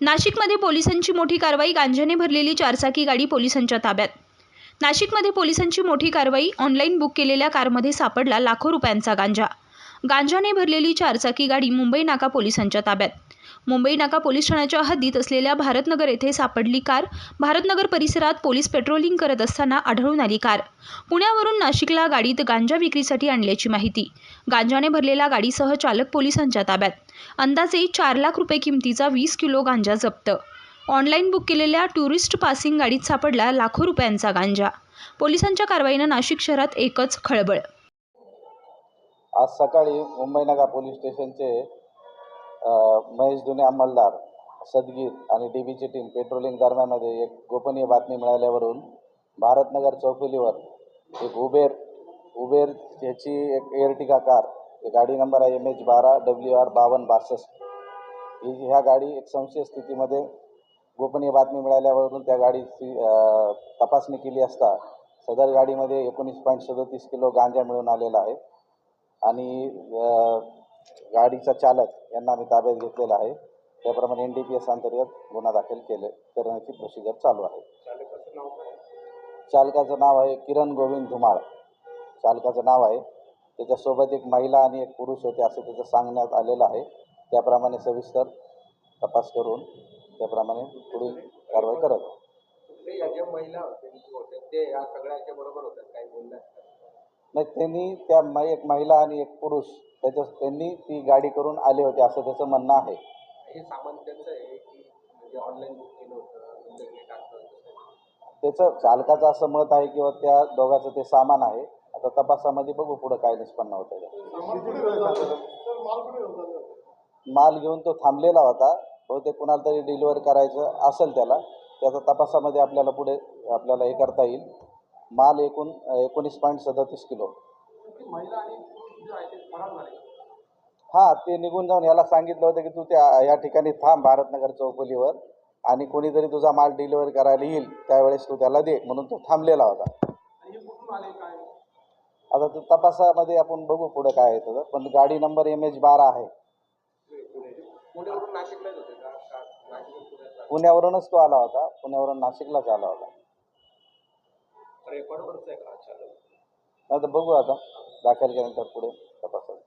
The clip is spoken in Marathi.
नाशिकमध्ये पोलिसांची मोठी कारवाई गांजाने भरलेली चारचाकी गाडी पोलिसांच्या ताब्यात. नाशिकमध्ये पोलिसांची मोठी कारवाई ऑनलाईन बुक केलेल्या कारमध्ये सापडला लाखो रुपयांचा गांजा. गांजाने भरलेली चारचाकी गाडी मुंबई नाका पोलिसांच्या ताब्यात. मुंबई नाका पोलीस ठाण्याच्या हद्दीत असलेल्या भारतनगर येथे सापडली कार. भारतनगर परिसरात पोलीस पेट्रोलिंग करत असताना आढळून आली कार. पुण्यावरून नाशिकला गाडीत गांजा विक्रीसाठी आणल्याची माहिती. गांजाने भरलेल्या गाडीसह चालक पोलिसांच्या ताब्यात. अंदाजे चार लाख रुपये किमतीचा वीस किलो गांजा जप्त. ऑनलाईन बुक केलेल्या टुरिस्ट पासिंग गाडीत सापडला लाखो रुपयांचा गांजा. पोलिसांच्या कारवाईनं नाशिक शहरात एकच खळबळ. आज सकाळी मुंबई नगर पोलीस स्टेशनचे महेश दुने अंमलदार सदगीर आणि डी बीची टीम पेट्रोलिंग दरम्यानमध्ये एक गोपनीय बातमी मिळाल्यावरून भारतनगर चौफुलीवर एक उबेर उबेर याची एक एअरटिका कार गाडी नंबर आहे एम एच बारा डब्ल्यू आर बावन्न बासष्ट. ही ह्या गाडी एक संशय स्थितीमध्ये गोपनीय बातमी मिळाल्यावरून त्या गाडीची तपासणी केली असता सदर गाडीमध्ये एकोणीस पॉईंट सदतीस किलो गांजा मिळून आलेला आहे. आणि गाडीचा चालक यांना आम्ही ताब्यात घेतलेला आहे. त्याप्रमाणे एन डी पी एस अंतर्गत गुन्हा दाखल केले करण्याची प्रोसिजर चालू आहे. चालकाचं नाव आहे किरण गोविंद धुमाळ. चालकाचं नाव आहे. त्याच्यासोबत एक महिला आणि एक पुरुष होते असं त्याचं सांगण्यात आलेलं आहे. त्याप्रमाणे सविस्तर तपास करून त्याप्रमाणे पुढील कारवाई करत नाही त्यांनी त्या एक महिला आणि एक पुरुष त्याच्या त्यांनी ती गाडी करून आले होते असं त्याचं म्हणणं आहे. हे सामान त्यांचं आहे की म्हणजे ऑनलाईन बुक केलं होतं तुमच्याकडे टाकलं होतं त्याचं चालकाचं असं मत आहे किंवा त्या दोघांचं ते सामान आहे. आता तपासामध्ये बघू पुढं काय निष्पन्न होतं ते. माल घेऊन तो थांबलेला होता. बहुतेक कुणाला तरी डिलिव्हर करायचं असेल त्याला. त्याचा तपासामध्ये आपल्याला पुढे आपल्याला हे करता येईल. माल एकूण एकोणीस पॉईंट सदतीस किलो. महिला आणि हां ते निघून जाऊन याला सांगितलं होतं की तू त्या या ठिकाणी थांब भारतनगर चौफुलीवर आणि कोणीतरी तुझा माल डिलिव्हर करायला येईल त्यावेळेस तू त्याला दे म्हणून तो थांबलेला होता. हे आता ते तपासामध्ये आपण बघू पुढे काय त्याचं पण गाडी नंबर एम एच बारा आहे. पुण्यावरूनच तो आला होता पुण्यावरून नाशिकलाच आला होता. बघू आता. दाखल केल्यानंतर पुढे तपासात